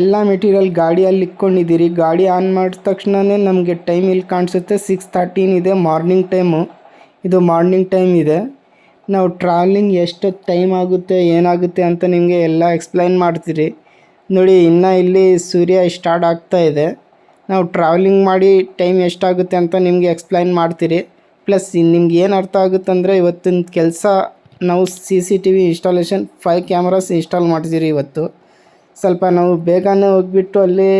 ಎಲ್ಲ ಮೆಟೀರಿಯಲ್ ಗಾಡಿಯಲ್ಲಿ ಇಕ್ಕೊಂಡಿದ್ದೀರಿ ಗಾಡಿ ಆನ್ ಮಾಡಿದ ತಕ್ಷಣವೇ ನಮಗೆ ಟೈಮ್ ಇಲ್ಲಿ ಕಾಣಿಸುತ್ತೆ. ಸಿಕ್ಸ್ ತರ್ಟೀನ್ ಇದೆ ಮಾರ್ನಿಂಗ್ ಟೈಮು ಇದು ಮಾರ್ನಿಂಗ್ ಟೈಮ್ ಇದೆ. ನಾವು ಟ್ರಾವೆಲಿಂಗ್ ಎಷ್ಟು ಟೈಮ್ ಆಗುತ್ತೆ, ಏನಾಗುತ್ತೆ ಅಂತ ನಿಮಗೆ ಎಲ್ಲ ಎಕ್ಸ್ಪ್ಲೈನ್ ಮಾಡ್ತೀರಿ. ನೋಡಿ, ಇನ್ನೂ ಇಲ್ಲಿ ಸೂರ್ಯ ಸ್ಟಾರ್ಟ್ ಆಗ್ತಾ ಇದೆ. ನಾವು ಟ್ರಾವೆಲಿಂಗ್ ಮಾಡಿ ಟೈಮ್ ಎಷ್ಟಾಗುತ್ತೆ ಅಂತ ನಿಮಗೆ ಎಕ್ಸ್ಪ್ಲೈನ್ ಮಾಡ್ತೀರಿ. ಪ್ಲಸ್ ನಿಮ್ಗೆ ಏನು ಅರ್ಥ ಆಗುತ್ತೆ ಅಂದರೆ ಇವತ್ತಿನ ಕೆಲಸ ನಾವು C C T V installation five cameras install ಮಾಡ್ತೀರಿ ಇವತ್ತು. ಸ್ವಲ್ಪ ನಾವು ಬೇಗನೆ ಹೋಗ್ಬಿಟ್ಟು ಅಲ್ಲಿ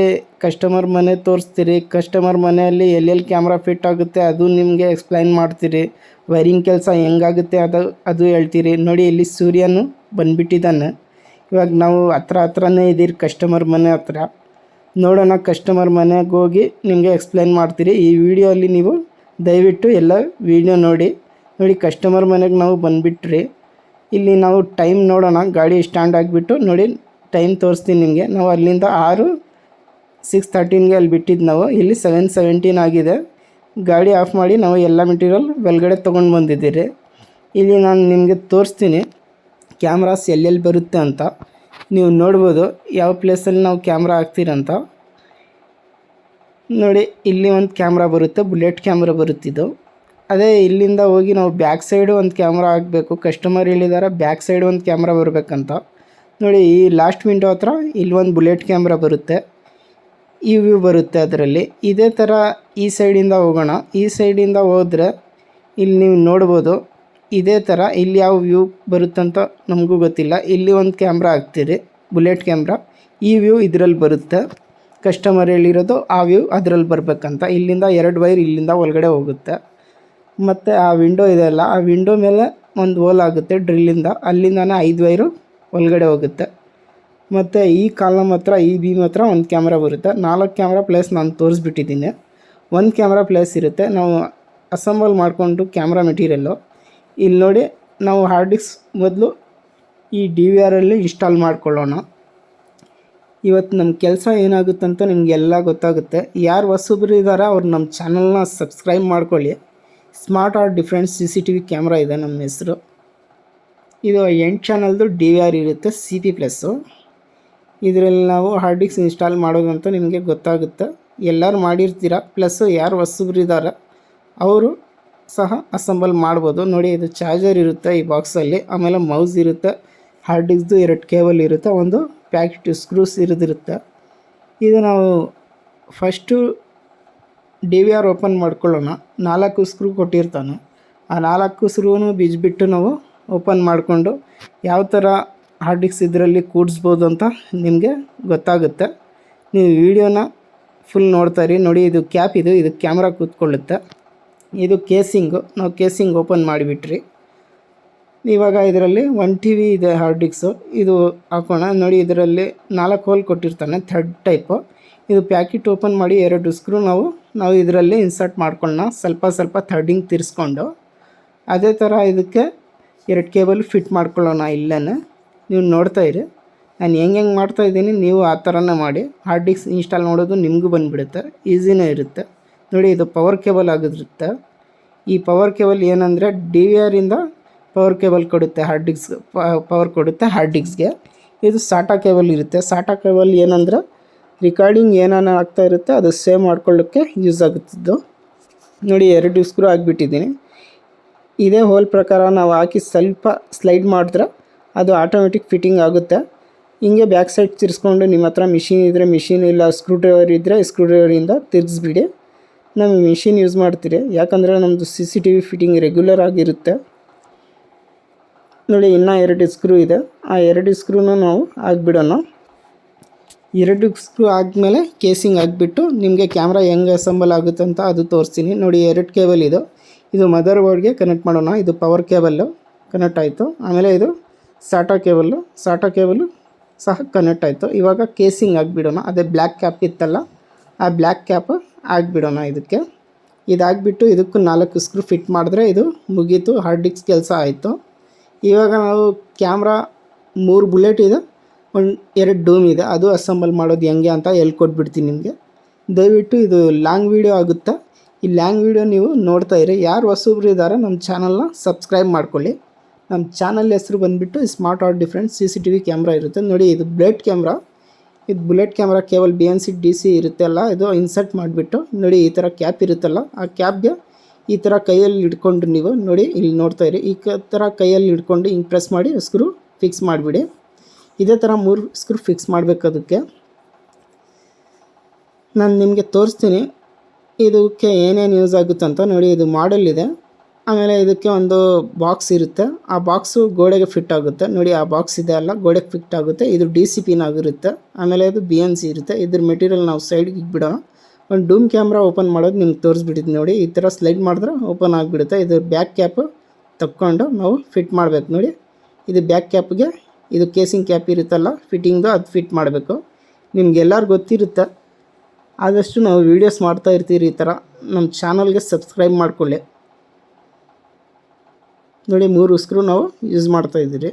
ಕಸ್ಟಮರ್ ಮನೆ ತೋರಿಸ್ತೀರಿ. ಕಸ್ಟಮರ್ ಮನೆಯಲ್ಲಿ ಎಲ್ಲೆಲ್ಲಿ ಕ್ಯಾಮ್ರಾ ಫಿಟ್ ಆಗುತ್ತೆ ಅದು ನಿಮಗೆ ಎಕ್ಸ್ಪ್ಲೈನ್ ಮಾಡ್ತೀರಿ. ವೈರಿಂಗ್ ಕೆಲಸ ಹೆಂಗಾಗುತ್ತೆ ಅದು ಅದು ಹೇಳ್ತೀರಿ. ನೋಡಿ, ಇಲ್ಲಿ ಸೂರ್ಯನು ಬಂದುಬಿಟ್ಟಿದ್ದಾನೆ. ಇವಾಗ ನಾವು ಹತ್ರ ಹತ್ರನೇ ಇದ್ದೀರಿ ಕಸ್ಟಮರ್ ಮನೆ ಹತ್ರ. ನೋಡೋಣ ಕಸ್ಟಮರ್ ಮನೆಗೆ ಹೋಗಿ ನಿಮಗೆ ಎಕ್ಸ್ಪ್ಲೈನ್ ಮಾಡ್ತೀರಿ. ಈ ವಿಡಿಯೋಲ್ಲಿ ನೀವು ದಯವಿಟ್ಟು ಎಲ್ಲ ವಿಡಿಯೋ ನೋಡಿ. ನೋಡಿ ಕಸ್ಟಮರ್ ಮನೆಗೆ ನಾವು ಬಂದುಬಿಟ್ರಿ. ಇಲ್ಲಿ ನಾವು ಟೈಮ್ ನೋಡೋಣ. ಗಾಡಿ ಸ್ಟ್ಯಾಂಡ್ ಆಗಿಬಿಟ್ಟು ನೋಡಿ. ಟೈಮ್ ತೋರಿಸ್ತೀನಿ ನಿಮಗೆ. ನಾವು ಅಲ್ಲಿಂದ ಆರು ಸಿಕ್ಸ್ ತರ್ಟೀನ್ಗೆ ಅಲ್ಲಿ ಬಿಟ್ಟಿದ್ದು ನಾವು. ಇಲ್ಲಿ ಸೆವೆನ್ ಸೆವೆಂಟೀನ್ ಆಗಿದೆ. ಗಾಡಿ ಆಫ್ ಮಾಡಿ ನಾವು ಎಲ್ಲ ಮೆಟೀರಿಯಲ್ ಒಳಗಡೆ ತೊಗೊಂಡು ಬಂದಿದ್ದೀರಿ. ಇಲ್ಲಿ ನಾನು ನಿಮಗೆ ತೋರಿಸ್ತೀನಿ ಕ್ಯಾಮ್ರಾಸ್ ಎಲ್ಲೆಲ್ಲಿ ಬರುತ್ತೆ ಅಂತ. ನೀವು ನೋಡ್ಬೋದು ಯಾವ ಪ್ಲೇಸಲ್ಲಿ ನಾವು ಕ್ಯಾಮ್ರಾ ಹಾಕ್ತೀರಂತ ನೋಡಿ, ಇಲ್ಲಿ ಒಂದು ಕ್ಯಾಮ್ರಾ ಬರುತ್ತೆ ಬುಲೆಟ್ ಕ್ಯಾಮ್ರಾ ಬರುತ್ತಿದ್ದು ಅದೇ ಇಲ್ಲಿಂದ ಹೋಗಿ ನಾವು ಬ್ಯಾಕ್ ಸೈಡು ಒಂದು ಕ್ಯಾಮ್ರಾ ಹಾಕಬೇಕು. ಕಸ್ಟಮರ್ ಹೇಳಿದಾರೆ ಬ್ಯಾಕ್ ಸೈಡ್ ಒಂದು ಕ್ಯಾಮ್ರಾ ಬರಬೇಕಂತ. ನೋಡಿ, ಈ ಲಾಸ್ಟ್ ವಿಂಡೋ ಹತ್ರ ಒಂದು ಬುಲೆಟ್ ಕ್ಯಾಮ್ರಾ ಬರುತ್ತೆ. ಈ ವ್ಯೂ ಬರುತ್ತೆ ಅದರಲ್ಲಿ. ಇದೇ ಥರ ಈ ಸೈಡಿಂದ ಹೋಗೋಣ. ಈ ಸೈಡಿಂದ ಹೋದರೆ ಇಲ್ಲಿ ನೀವು ನೋಡ್ಬೋದು, ಇದೇ ಥರ ಇಲ್ಲಿ ಯಾವ ವ್ಯೂ ಬರುತ್ತಂತ ನಮಗೂ ಗೊತ್ತಿಲ್ಲ. ಇಲ್ಲಿ ಒಂದು ಕ್ಯಾಮ್ರಾ ಹಾಕ್ತೀರಿ ಬುಲೆಟ್ ಕ್ಯಾಮ್ರಾ ಈ ವ್ಯೂ ಇದರಲ್ಲಿ ಬರುತ್ತೆ. ಕಸ್ಟಮರ್ ಹೇಳಿರೋದು ಆ ವ್ಯೂ ಅದರಲ್ಲಿ ಬರಬೇಕಂತ. ಇಲ್ಲಿಂದ ಎರಡು ವೈರ್ ಇಲ್ಲಿಂದ ಒಳಗಡೆ ಹೋಗುತ್ತೆ. ಮತ್ತು ಆ ವಿಂಡೋ ಇದೆಯಲ್ಲ ಆ ವಿಂಡೋ ಮೇಲೆ ಒಂದು ಹೋಲ್ ಆಗುತ್ತೆ ಡ್ರಿಲ್ಲಿಂದ ಅಲ್ಲಿಂದನೇ ಐದು ವೈರು ಒಳಗಡೆ ಹೋಗುತ್ತೆ. ಮತ್ತು ಈ ಕಾಲಮ್ ಹತ್ರ, ಈ ಬೀಮ್ ಹತ್ರ ಒಂದು ಕ್ಯಾಮ್ರಾ ಬರುತ್ತೆ. ನಾಲ್ಕು ಕ್ಯಾಮ್ರಾ ಪ್ಲೇಸ್ ನಾನು ತೋರಿಸ್ಬಿಟ್ಟಿದ್ದೀನಿ. ಒಂದು ಕ್ಯಾಮ್ರಾ ಪ್ಲೇಸ್ ಇರುತ್ತೆ. ನಾವು ಅಸೆಂಬಲ್ ಮಾಡಿಕೊಂಡು ಕ್ಯಾಮ್ರಾ ಮೆಟೀರಿಯಲ್ಲು. ಇಲ್ಲಿ ನೋಡಿ, ನಾವು ಹಾರ್ಡ್ ಡಿಸ್ಕ್ ಮೊದಲು ಈ ಡಿ ವಿ ಆರಲ್ಲಿ ಇನ್ಸ್ಟಾಲ್ ಮಾಡ್ಕೊಳ್ಳೋಣ. ಇವತ್ತು ನಮ್ಮ ಕೆಲಸ ಏನಾಗುತ್ತಂತ ನಿಮಗೆಲ್ಲ ಗೊತ್ತಾಗುತ್ತೆ. ಯಾರು ಹೊಸಬ್ರು ಇದ್ದಾರೆ ಅವ್ರು ನಮ್ಮ ಚಾನಲ್ನ ಸಬ್ಸ್ಕ್ರೈಬ್ ಮಾಡ್ಕೊಳ್ಳಿ. Smart art different C C T V camera ಇದೆ ನಮ್ಮ ಹೆಸರು. ಇದು ಎಂಟು ಚಾನಲ್ದು ಡಿ ವಿ ಆರ್ ಇರುತ್ತೆ ಸಿ ಪಿ ಪ್ಲಸ್ಸು ಇದರಲ್ಲಿ ನಾವು ಹಾರ್ಡ್ ಡಿಸ್ಕ್ ಇನ್ಸ್ಟಾಲ್ ಮಾಡೋದು ಅಂತ ನಿಮಗೆ ಗೊತ್ತಾಗುತ್ತೆ. ಎಲ್ಲರೂ ಮಾಡಿರ್ತೀರ? ಪ್ಲಸ್ಸು ಯಾರು ಹೊಸಬ್ರಿದ್ದಾರೆ ಅವರು ಸಹ ಅಸೆಂಬಲ್ ಮಾಡ್ಬೋದು. ನೋಡಿ, ಇದು ಚಾರ್ಜರ್ ಇರುತ್ತೆ ಈ ಬಾಕ್ಸಲ್ಲಿ ಆಮೇಲೆ ಮೌಸ್ ಇರುತ್ತೆ. ಹಾರ್ಡ್ ಡಿಸ್ಕ್ದು ಎರಡು ಕೇಬಲ್ ಇರುತ್ತೆ. ಒಂದು ಪ್ಯಾಕೆಟ್ ಸ್ಕ್ರೂಸ್ ಇರೋದಿರುತ್ತೆ. ಇದು ನಾವು first D V R open ಮಾಡ್ಕೊಳ್ಳೋಣ. ನಾಲ್ಕು ಸ್ಕ್ರೂ ಕೊಟ್ಟಿರ್ತಾನೆ. ಆ ನಾಲ್ಕು ಸ್ಕ್ರೂನು ಬಿಜ್ಬಿಟ್ಟು ನಾವು ಓಪನ್ ಮಾಡಿಕೊಂಡು ಯಾವ ಥರ ಹಾರ್ಡ್ ಡಿಸ್ಕ್ ಇದರಲ್ಲಿ ಕೂಡಿಸ್ಬೋದು ಅಂತ ನಿಮಗೆ ಗೊತ್ತಾಗುತ್ತೆ. ನೀವು ವಿಡಿಯೋನ ಫುಲ್ ನೋಡ್ತಾ ಇರಿ. ನೋಡಿ, ಇದು ಕ್ಯಾಪ್ ಇದು. ಇದು ಕ್ಯಾಮ್ರಾ ಕೂತ್ಕೊಳ್ಳುತ್ತೆ. ಇದು ಕೇಸಿಂಗು. ನಾವು ಕೇಸಿಂಗ್ ಓಪನ್ ಮಾಡಿಬಿಟ್ರಿ. ಇವಾಗ ಇದರಲ್ಲಿ ಒನ್ ಟಿ ವಿ ಇದೆ ಹಾರ್ಡ್ ಡಿಸ್ಕು. ಇದು ಹಾಕೋಣ. ನೋಡಿ, ಇದರಲ್ಲಿ ನಾಲ್ಕು ಹೋಲ್ ಕೊಟ್ಟಿರ್ತಾನೆ, ಥರ್ಡ್ ಟೈಪು. ಇದು ಪ್ಯಾಕೆಟ್ ಓಪನ್ ಮಾಡಿ ಎರಡು ಸ್ಕ್ರೂ ನಾವು ನಾವು ಇದರಲ್ಲಿ ಇನ್ಸರ್ಟ್ ಮಾಡ್ಕೊಳ್ಳೋಣ. ಸ್ವಲ್ಪ ಸ್ವಲ್ಪ ಥರ್ಡಿಂಗ್ ತಿರ್ಸ್ಕೊಂಡು. ಅದೇ ಥರ ಇದಕ್ಕೆ ಎರಡು ಕೇಬಲ್ ಫಿಟ್ ಮಾಡ್ಕೊಳ್ಳೋಣ ಇಲ್ಲೇ ನೀವು ನೋಡ್ತಾ ಇರಿ. ನಾನು ಹೆಂಗೆ ಹೆಂಗೆ ಮಾಡ್ತಾ ಇದ್ದೀನಿ, ನೀವು ಆ ಥರನೇ ಮಾಡಿ. ಹಾರ್ಡ್ ಡಿಸ್ಕ್ ಇನ್ಸ್ಟಾಲ್ ಮಾಡೋದು ನಿಮಗೂ ಬಂದುಬಿಡುತ್ತೆ ಈಸಿನೇ ಇರುತ್ತೆ. ನೋಡಿ, ಇದು ಪವರ್ ಕೇಬಲ್ ಆಗಿರುತ್ತೆ. ಈ ಪವರ್ ಕೇಬಲ್ ಏನಂದರೆ ಡಿ ವಿ ಆರಿಂದ ಪವರ್ ಕೇಬಲ್ ಕೊಡುತ್ತೆ ಹಾರ್ಡ್ ಡಿಸ್ಕ್ ಪವರ್ ಕೊಡುತ್ತೆ ಹಾರ್ಡ್ ಡಿಸ್ಕ್ಗೆ ಇದು ಸಾಟಾ ಕೇಬಲ್ ಇರುತ್ತೆ. ಸಾಟಾ ಕೇಬಲ್ ಏನಂದರೆ ರಿಕಾರ್ಡಿಂಗ್ ಏನಾನ ಆಗ್ತಾ ಇರುತ್ತೆ, ಅದು ಸೇವ್ ಮಾಡ್ಕೊಳ್ಳೋಕ್ಕೆ ಯೂಸ್ ಆಗುತ್ತಿದ್ದು. ನೋಡಿ, ಎರಡು ಸ್ಕ್ರೂ ಆಗಿಬಿಟ್ಟಿದ್ದೀನಿ. ಇದೇ ಹೋಲ್ ಪ್ರಕಾರ ನಾವು ಹಾಕಿ ಸ್ವಲ್ಪ ಸ್ಲೈಡ್ ಮಾಡಿದ್ರೆ ಅದು ಆಟೋಮೆಟಿಕ್ ಫಿಟ್ಟಿಂಗ್ ಆಗುತ್ತೆ. ಹಿಂಗೆ ಬ್ಯಾಕ್ ಸೈಡ್ ತಿರ್ಸ್ಕೊಂಡು ನಿಮ್ಮ ಹತ್ರ ಮಿಷಿನ್ ಇದ್ದರೆ ಮಿಷಿನ್ ಇಲ್ಲ ಸ್ಕ್ರೂ ಡ್ರೈವರ್ ಇದ್ದರೆ ಸ್ಕ್ರೂ ಡ್ರೈವರಿಂದ ತಿರ್ಗಿಸ್ಬಿಡಿ ನಾವು ಮಿಷಿನ್ ಯೂಸ್ ಮಾಡ್ತೀರಿ. ಯಾಕಂದರೆ ನಮ್ಮದು C C T V fitting regular ಆಗಿರುತ್ತೆ. ನೋಡಿ, ಇನ್ನೂ ಎರಡು ಸ್ಕ್ರೂ ಇದೆ. ಆ ಎರಡು ಸ್ಕ್ರೂನ ನಾವು ಹಾಕ್ಬಿಡೋಣ. ಎರಡು ಸ್ಕ್ರೂ ಆದಮೇಲೆ ಕೇಸಿಂಗ್ ಹಾಕ್ಬಿಟ್ಟು ನಿಮಗೆ ಕ್ಯಾಮ್ರಾ ಹೆಂಗೆ ಅಸೆಂಬಲ್ ಆಗುತ್ತೆ ಅಂತ ಅದು ತೋರಿಸ್ತೀನಿ. ನೋಡಿ, ಎರಡು ಕೇಬಲ್ ಇದು. ಇದು ಮದರ್ ಬೋರ್ಡ್ಗೆ ಕನೆಕ್ಟ್ ಮಾಡೋಣ. ಇದು ಪವರ್ ಕೇಬಲ್ಲು ಕನೆಕ್ಟ್ ಆಯಿತು. ಆಮೇಲೆ ಇದು ಸಾಟಾ ಕೇಬಲ್ಲು ಸಾಟಾ ಕೇಬಲ್ಲು ಸಹ ಕನೆಕ್ಟ್ ಆಯಿತು. ಇವಾಗ ಕೇಸಿಂಗ್ ಹಾಕ್ಬಿಡೋಣ ಅದೇ ಬ್ಲ್ಯಾಕ್ ಕ್ಯಾಪ್ ಇತ್ತಲ್ಲ, ಆ ಬ್ಲ್ಯಾಕ್ ಕ್ಯಾಪ್ ಹಾಕ್ಬಿಡೋಣ ಇದಕ್ಕೆ. ಇದಾಗಿಬಿಟ್ಟು ಇದಕ್ಕೂ ನಾಲ್ಕು ಸ್ಕ್ರೂ ಫಿಟ್ ಮಾಡಿದ್ರೆ ಇದು ಮುಗೀತು. ಹಾರ್ಡ್ ಡಿಸ್ಕ್ ಕೆಲಸ ಆಯಿತು. ಇವಾಗ ನಾವು ಕ್ಯಾಮ್ರಾ ಮೂರು ಬುಲೆಟ್ ಇದೆ, ಒಂದು ಎರಡು ಡೂಮ್ ಇದೆ. ಅದು ಅಸೆಂಬಲ್ ಮಾಡೋದು ಹೆಂಗೆ ಅಂತ ಹೇಳ್ಕೊಟ್ಬಿಡ್ತೀನಿ ನಿಮಗೆ. ದಯವಿಟ್ಟು ಇದು ಲಾಂಗ್ ವೀಡಿಯೋ ಆಗುತ್ತೆ? ಈ ಹ್ಯಾಂಗ್ ವೀಡಿಯೋ ನೀವು ನೋಡ್ತಾ ಇರಿ. ಯಾರು ಹೊಸಬ್ರು ಇದ್ದಾರೆ ನಮ್ಮ ಚಾನಲ್ನ ಸಬ್ಸ್ಕ್ರೈಬ್ ಮಾಡ್ಕೊಳ್ಳಿ. ನಮ್ಮ ಚಾನಲ್ ಹೆಸರು ಬಂದುಬಿಟ್ಟು smart art different C C T V camera ಇರುತ್ತೆ. ನೋಡಿ, ಇದು ಬ್ಲೇಡ್ ಕ್ಯಾಮ್ರಾ ಇದು bullet camera Keval B N C D C ಇರುತ್ತಲ್ಲ ಇದು ಇನ್ಸರ್ಟ್ ಮಾಡಿಬಿಟ್ಟು, ನೋಡಿ, ಈ ಥರ ಕ್ಯಾಪ್ ಇರುತ್ತಲ್ಲ, ಆ ಕ್ಯಾಪ್ಗೆ ಈ ಥರ ಕೈಯಲ್ಲಿ ಹಿಡ್ಕೊಂಡು ನೀವು, ನೋಡಿ, ಇಲ್ಲಿ ನೋಡ್ತಾ ಇರಿ. ಈ ಥರ ಕೈಯಲ್ಲಿ ಹಿಡ್ಕೊಂಡು ಹಿಂಗೆ ಪ್ರೆಸ್ ಮಾಡಿ ಸ್ಕ್ರೂ ಫಿಕ್ಸ್ ಮಾಡಿಬಿಡಿ. ಇದೇ ಥರ ಮೂರು ಸ್ಕ್ರೂ ಫಿಕ್ಸ್ ಮಾಡಬೇಕು ಅದಕ್ಕೆ. ನಾನು ನಿಮಗೆ ತೋರಿಸ್ತೀನಿ. ಇದಕ್ಕೆ ಏನೇನು ಯೂಸ್ ಆಗುತ್ತೆ ಅಂತ ನೋಡಿ ಇದು ಮಾಡೆಲ್ ಇದೆ. ಆಮೇಲೆ ಇದಕ್ಕೆ ಒಂದು ಬಾಕ್ಸ್ ಇರುತ್ತೆ. ಆ ಬಾಕ್ಸು ಗೋಡೆಗೆ ಫಿಟ್ ಆಗುತ್ತೆ. ನೋಡಿ ಆ ಬಾಕ್ಸ್ ಇದೆ ಅಲ್ಲ, ಗೋಡೆಗೆ ಫಿಟ್ ಆಗುತ್ತೆ. ಇದು ಡಿ ಸಿ ಪಿನ್ ಆಗಿರುತ್ತೆ ಆಮೇಲೆ ಇದು ಬಿ ಎನ್ ಸಿ ಇರುತ್ತೆ. ಇದ್ರ ಮೆಟೀರಿಯಲ್ ನಾವು ಸೈಡ್ಗೆ ಬಿಡೋಣ ಒಂದು ಡೂಮ್ ಕ್ಯಾಮ್ರಾ ಓಪನ್ ಮಾಡೋದು ನಿಮ್ಗೆ ತೋರಿಸ್ಬಿಟ್ಟಿದ್ದು ನೋಡಿ. ಈ ಥರ ಸ್ಲೈಡ್ ಮಾಡಿದ್ರೆ ಓಪನ್ ಆಗಿಬಿಡುತ್ತೆ. ಇದು ಬ್ಯಾಕ್ ಕ್ಯಾಪ್ ತಕ್ಕೊಂಡು ನಾವು ಫಿಟ್ ಮಾಡಬೇಕು ನೋಡಿ. ಇದು ಬ್ಯಾಕ್ ಕ್ಯಾಪ್ಗೆ ಇದು ಕೇಸಿಂಗ್ ಕ್ಯಾಪ್ ಇರುತ್ತಲ್ಲ ಫಿಟ್ಟಿಂಗ್ದು ಅದು ಫಿಟ್ ಮಾಡಬೇಕು. ನಿಮ್ಗೆಲ್ಲರಿಗೂ ಗೊತ್ತಿರುತ್ತೆ. ಆದಷ್ಟು ನಾವು ವೀಡಿಯೋಸ್ ಮಾಡ್ತಾ ಇರ್ತೀರಿ ಈ ಥರ ನಮ್ಮ ಚಾನಲ್ಗೆ ಸಬ್ಸ್ಕ್ರೈಬ್ ಮಾಡಿಕೊಳ್ಳಿ. ನೋಡಿ, ಮೂರು ಸ್ಕ್ರೂ ನಾವು ಯೂಸ್ ಮಾಡ್ತಾ ಇದ್ದೀರಿ.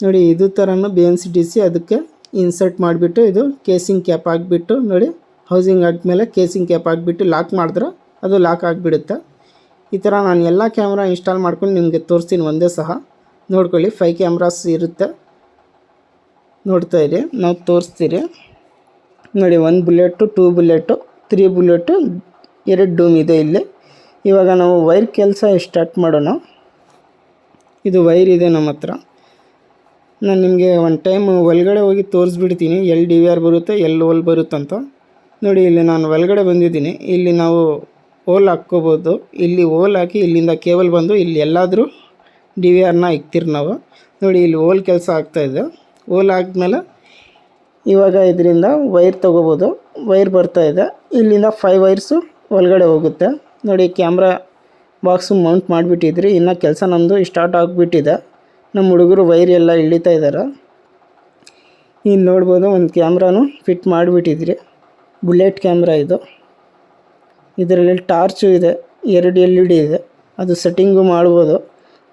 ನೋಡಿ, ಇದು ಥರನೂ B N C D C ಅದಕ್ಕೆ ಇನ್ಸರ್ಟ್ ಮಾಡಿಬಿಟ್ಟು, ಇದು ಕೇಸಿಂಗ್ ಕ್ಯಾಪ್ ಆಗಿಬಿಟ್ಟು, ನೋಡಿ ಹೌಸಿಂಗ್ ಆದಮೇಲೆ ಕೇಸಿಂಗ್ ಕ್ಯಾಪ್ ಆಗಿಬಿಟ್ಟು ಲಾಕ್ ಮಾಡಿದ್ರೆ ಅದು ಲಾಕ್ ಆಗಿಬಿಡುತ್ತೆ. ಈ ಥರ ನಾನು ಎಲ್ಲ ಕ್ಯಾಮ್ರಾ ಇನ್ಸ್ಟಾಲ್ ಮಾಡ್ಕೊಂಡು ನಿಮಗೆ ತೋರಿಸ್ತೀನಿ ಒಂದೇ ಸಹ. ನೋಡ್ಕೊಳ್ಳಿ ಫೈ ಕ್ಯಾಮ್ರಾಸ್ ಇರುತ್ತೆ. ನೋಡ್ತಾ ಇರಿ, ನಾವು ತೋರಿಸ್ತೀರಿ. ನೋಡಿ, ಒಂದು bullet, two bullet, three bullet, ಎರಡು ಡೂಮ್ ಇದೆ ಇಲ್ಲಿ. ಇವಾಗ ನಾವು ವೈರ್ ಕೆಲಸ ಸ್ಟಾರ್ಟ್ ಮಾಡೋಣ? ಇದು ವೈರ್ ಇದೆ ನಮ್ಮ ಹತ್ರ. ನಾನು ನಿಮಗೆ ಒಂದು ಟೈಮ್ ಒಳಗಡೆ ಹೋಗಿ ತೋರಿಸ್ಬಿಡ್ತೀನಿ. ಎಲ್ಲಿ ಡಿ ವಿ ಆರ್ ಬರುತ್ತೆ ಎಲ್ಲಿ ಹೋಲ್ ಬರುತ್ತಂತ. ನೋಡಿ, ಇಲ್ಲಿ ನಾನು ಒಳಗಡೆ ಬಂದಿದ್ದೀನಿ. ಇಲ್ಲಿ ನಾವು ಹೋಲ್ ಹಾಕ್ಕೋಬೋದು. ಇಲ್ಲಿ ಹೋಲ್ ಹಾಕಿ ಇಲ್ಲಿಂದ ಕೇಬಲ್ ಬಂದು ಇಲ್ಲಿ ಎಲ್ಲಾದರೂ ಡಿ ವಿ ಆರ್ನ ಇಕ್ತೀರಿ ನಾವು. ನೋಡಿ, ಇಲ್ಲಿ ಹೋಲ್ ಕೆಲಸ ಆಗ್ತಾಯಿದೆ ಹೋಲ್ ಆದಮೇಲೆ ಇವಾಗ ಇದರಿಂದ ವೈರ್ ತೊಗೋಬೋದು. ವೈರ್ ಬರ್ತಾ ಇದೆ. ಇಲ್ಲಿಂದ ಫೈವ್ ವೈರ್ಸು ಒಳಗಡೆ ಹೋಗುತ್ತೆ. ನೋಡಿ ಕ್ಯಾಮ್ರಾ ಬಾಕ್ಸು ಮೌಂಟ್ ಮಾಡಿಬಿಟ್ಟಿದ್ರಿ. ಇನ್ನು ಕೆಲಸ ನಮ್ಮದು ಸ್ಟಾರ್ಟ್ ಆಗಿಬಿಟ್ಟಿದೆ. ನಮ್ಮ ಹುಡುಗರು ವೈರ್ ಎಲ್ಲ ಇಳಿತಾ ಇದ್ದಾರೆ ಇಲ್ಲಿ ನೋಡ್ಬೋದು, ಒಂದು ಕ್ಯಾಮ್ರಾನು ಫಿಟ್ ಮಾಡಿಬಿಟ್ಟಿದ್ರಿ. ಬುಲೆಟ್ ಕ್ಯಾಮ್ರಾ ಇದು. ಇದರಲ್ಲಿ ಟಾರ್ಚು ಇದೆ. ಎರಡು ಎಲ್ ಇ ಡಿ ಇದೆ. ಅದು ಸೆಟ್ಟಿಂಗು ಮಾಡ್ಬೋದು.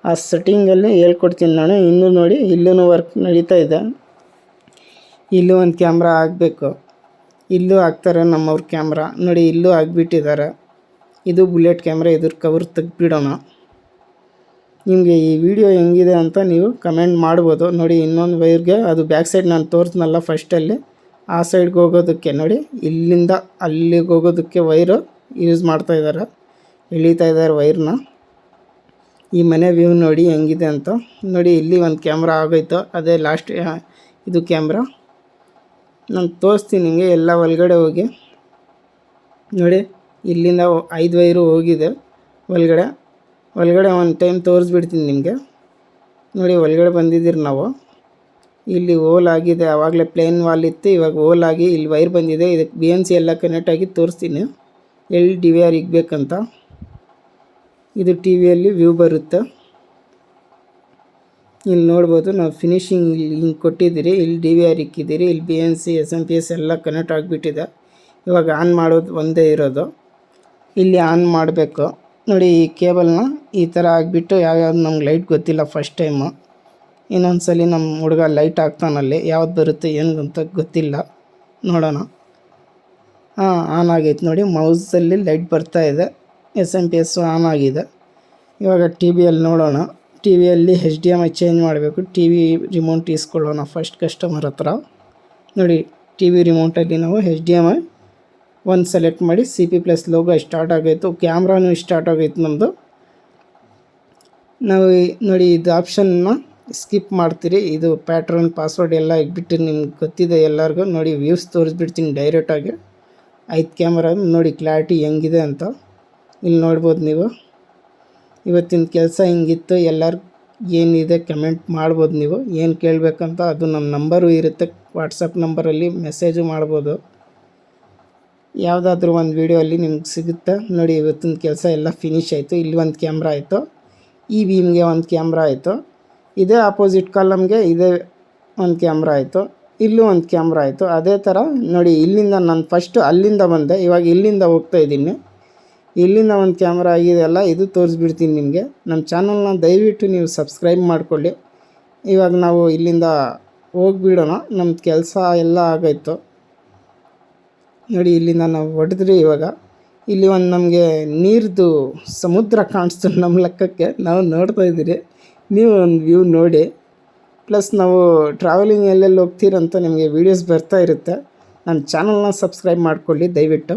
ಆ ಸೆಟ್ಟಿಂಗಲ್ಲಿ ಹೇಳ್ಕೊಡ್ತೀನಿ ನಾನು. ಇನ್ನೂ ನೋಡಿ ಇಲ್ಲೂ ವರ್ಕ್ ನಡೀತಾ ಇದೆ. ಇಲ್ಲೂ ಒಂದು ಕ್ಯಾಮ್ರಾ ಆಗಬೇಕು ಇಲ್ಲೂ ಹಾಕ್ತಾರೆ ನಮ್ಮವ್ರ ಕ್ಯಾಮ್ರಾ. ನೋಡಿ, ಇಲ್ಲೂ ಆಗಿಬಿಟ್ಟಿದ್ದಾರೆ ಇದು ಬುಲೆಟ್ ಕ್ಯಾಮ್ರಾ ಇದ್ರ ಕವರ್ ತೆಗ್ದುಬಿಡೋಣ. ನಿಮಗೆ ಈ ವಿಡಿಯೋ ಹೆಂಗಿದೆ ಅಂತ ನೀವು ಕಮೆಂಟ್ ಮಾಡ್ಬೋದು. ನೋಡಿ, ಇನ್ನೊಂದು ವೈರ್ಗೆ, ಅದು ಬ್ಯಾಕ್ ಸೈಡ್ ನಾನು ತೋರಿಸ್ನಲ್ಲ ಫಸ್ಟಲ್ಲಿ, ಆ ಸೈಡ್ಗೆ ಹೋಗೋದಕ್ಕೆ. ನೋಡಿ, ಇಲ್ಲಿಂದ ಅಲ್ಲಿಗೆ ಹೋಗೋದಕ್ಕೆ ವೈರು ಯೂಸ್ ಮಾಡ್ತಾ ಇದ್ದಾರೆ. ಎಳಿತಾ ಇದ್ದಾರೆ ವೈರ್ನ. ಈ ಮನೆ ವ್ಯೂ ನೋಡಿ ಹೆಂಗಿದೆ ಅಂತ. ನೋಡಿ, ಇಲ್ಲಿ ಒಂದು ಕ್ಯಾಮ್ರಾ ಆಗೋಯ್ತು. ಅದೇ ಲಾಸ್ಟ್, ಇದು ಕ್ಯಾಮ್ರಾ. ನಾನು ತೋರಿಸ್ತೀನಿ ನಿಮಗೆ ಎಲ್ಲ ಒಳಗಡೆ ಹೋಗಿ. ನೋಡಿ, ಇಲ್ಲಿಂದ ಐದು ವೈರು ಹೋಗಿದೆ. ಒಳಗಡೆ ಒಳಗಡೆ ಒಂದು ಟೈಮ್ ತೋರಿಸ್ಬಿಡ್ತೀನಿ ನಿಮಗೆ. ನೋಡಿ, ಒಳಗಡೆ ಬಂದಿದ್ದೀರಿ ನಾವು. ಇಲ್ಲಿ ಓಲ್ ಆಗಿದೆ, ಆವಾಗಲೇ ಪ್ಲೇನ್ ವಾಲ್ ಇತ್ತು, ಇವಾಗ ಓಲ್ ಆಗಿ ಇಲ್ಲಿ ವೈರ್ ಬಂದಿದೆ. ಇದಕ್ಕೆ ಬಿ ಎನ್ ಸಿ ಎಲ್ಲ ಕನೆಕ್ಟ್ ಆಗಿ ತೋರಿಸ್ತೀನಿ. ಎಲ್ಲಿ ಡಿ ವಿ ಆರ್ ಇಗ್ಬೇಕಂತ ಇದು ಟಿ ವಿಯಲ್ಲಿ ವ್ಯೂ ಬರುತ್ತೆ. ಇಲ್ಲಿ ನೋಡ್ಬೋದು, ನಾವು ಫಿನಿಶಿಂಗ್ ಇಲ್ಲಿ ಹಿಂಗೆ ಕೊಟ್ಟಿದ್ದೀರಿ, ಇಲ್ಲಿ ಡಿ ವಿ ಆರ್ ಇಕ್ಕಿದ್ದೀರಿ, ಇಲ್ಲಿ B N C S M P S ಎಲ್ಲ ಕನೆಕ್ಟ್ ಆಗಿಬಿಟ್ಟಿದೆ. ಇವಾಗ ಆನ್ ಮಾಡೋದು ಒಂದೇ ಇರೋದು. ಇಲ್ಲಿ ಆನ್ ಮಾಡಬೇಕು. ನೋಡಿ, ಈ ಕೇಬಲ್ನ ಈ ಥರ ಆಗಿಬಿಟ್ಟು ಯಾವ್ಯಾವ್ದು ನಮ್ಗೆ ಲೈಟ್ ಗೊತ್ತಿಲ್ಲ ಫಸ್ಟ್ ಟೈಮು ಇನ್ನೊಂದು ಸಲ ನಮ್ಮ ಹುಡುಗ ಲೈಟ್ ಹಾಕ್ತಾನಲ್ಲಿ ಯಾವ್ದು ಬರುತ್ತೆ ಏನು ಅಂತ ಗೊತ್ತಿಲ್ಲ. ನೋಡೋಣ. ಹಾಂ ಆನ್ ಆಗೈತೆ ನೋಡಿ ಮೌಸಲ್ಲಿ ಲೈಟ್ ಬರ್ತಾ ಇದೆ. S M P S on ಆಗಿದೆ. ಇವಾಗ ಟಿ ವಿಯಲ್ಲಿ ನೋಡೋಣ. ಟಿ ವಿಯಲ್ಲಿ H D M I change ಮಾಡಬೇಕು. ಟಿ ವಿ ರಿಮೋಟ್ ಇಸ್ಕೊಳ್ಳೋಣ ಫಸ್ಟ್ ಕಸ್ಟಮರ್ ಹತ್ರ. ನೋಡಿ ಟಿ ವಿ ರಿಮೋಟಲ್ಲಿ ನಾವು ಹೆಚ್ ಡಿ ಎಂ ಐ ಒಂದು ಸೆಲೆಕ್ಟ್ ಮಾಡಿ C P plus logo start ಆಗೋಯ್ತು ಕ್ಯಾಮ್ರಾನು ಸ್ಟಾರ್ಟ್ ಆಗೋಯ್ತು ನಮ್ಮದು ನಾವು ನೋಡಿ, ಇದು ಆಪ್ಷನ್ನ ಸ್ಕಿಪ್ ಮಾಡ್ತೀರಿ. ಇದು ಪ್ಯಾಟ್ರನ್ ಪಾಸ್ವರ್ಡ್ ಎಲ್ಲ ಇಟ್ಬಿಟ್ಟು ನಿಮ್ಗೆ ಗೊತ್ತಿದೆ ಎಲ್ಲರಿಗೂ. ನೋಡಿ ವ್ಯೂಸ್ ತೋರಿಸ್ಬಿಡ್ತೀನಿ ಡೈರೆಕ್ಟಾಗಿ ಐದು ಕ್ಯಾಮ್ರಾ ನೋಡಿ ಕ್ಲಾರಿಟಿ ಹೆಂಗಿದೆ ಅಂತ. ಇಲ್ಲಿ ನೋಡ್ಬೋದು ನೀವು. ಇವತ್ತಿನ ಕೆಲಸ ಹಿಂಗಿತ್ತು, ಎಲ್ಲರೂ ಏನಿದೆ ಕಮೆಂಟ್ ಮಾಡ್ಬೋದು ನೀವು. ಏನು ಕೇಳಬೇಕಂತ ಅದು ನಮ್ಮ ನಂಬರು ಇರುತ್ತೆ ವಾಟ್ಸಪ್ ನಂಬರಲ್ಲಿ ಮೆಸೇಜು ಮಾಡ್ಬೋದು. ಯಾವುದಾದ್ರೂ ಒಂದು ವೀಡಿಯೋ ನಿಮ್ಗೆ ಸಿಗುತ್ತೆ. ನೋಡಿ, ಇವತ್ತಿನ ಕೆಲಸ ಎಲ್ಲ ಫಿನಿಶ್ ಆಯಿತು. ಇಲ್ಲಿ ಒಂದು ಕ್ಯಾಮ್ರಾ ಆಯಿತು. ಈ ಬೀಮ್ಗೆ ಒಂದು ಕ್ಯಾಮ್ರಾ ಆಯಿತು. ಇದೇ ಆಪೋಸಿಟ್ ಕಾಲಮ್ಗೆ ಇದೇ ಒಂದು ಕ್ಯಾಮ್ರಾ ಆಯಿತು. ಇಲ್ಲೂ ಒಂದು ಕ್ಯಾಮ್ರಾ ಆಯಿತು. ಅದೇ ಥರ ನೋಡಿ, ಇಲ್ಲಿಂದ ನಾನು ಫಸ್ಟು ಅಲ್ಲಿಂದ ಬಂದೆ. ಇವಾಗ ಇಲ್ಲಿಂದ ಹೋಗ್ತಾ ಇದ್ದೀನಿ. ಇಲ್ಲಿಂದ ಒಂದು ಕ್ಯಾಮ್ರಾ ಆಗಿದೆಯಲ್ಲ, ಇದು ತೋರಿಸ್ಬಿಡ್ತೀನಿ ನಿಮಗೆ. ನಮ್ಮ ಚಾನಲ್ನ ದಯವಿಟ್ಟು ನೀವು ಸಬ್ಸ್ಕ್ರೈಬ್ ಮಾಡಿಕೊಳ್ಳಿ. ಇವಾಗ ನಾವು ಇಲ್ಲಿಂದ ಹೋಗ್ಬಿಡೋಣ. ನಮ್ಮ ಕೆಲಸ ಎಲ್ಲ ಆಗೋಯ್ತು. ನೋಡಿ, ಇಲ್ಲಿಂದ ನಾವು ಹೊಡೆದ್ರಿ ಇವಾಗ. ಇಲ್ಲಿ ಒಂದು ನಮಗೆ ನೀರ್ದು ಸಮುದ್ರ ಕಾಣಿಸ್ತು ನಮ್ಮ ಲೆಕ್ಕಕ್ಕೆ. ನಾವು ನೋಡ್ತಾ ಇದ್ದೀರಿ. ನೀವು ಒಂದು ವ್ಯೂ ನೋಡಿ. ಪ್ಲಸ್ ನಾವು ಟ್ರಾವೆಲಿಂಗ್ ಎಲ್ಲೆಲ್ಲಿ ಹೋಗ್ತೀರಂತ ನಿಮಗೆ ವೀಡಿಯೋಸ್ ಬರ್ತಾ ಇರುತ್ತೆ. ನನ್ನ ಚಾನಲ್ನ ಸಬ್ಸ್ಕ್ರೈಬ್ ಮಾಡಿಕೊಳ್ಳಿ ದಯವಿಟ್ಟು.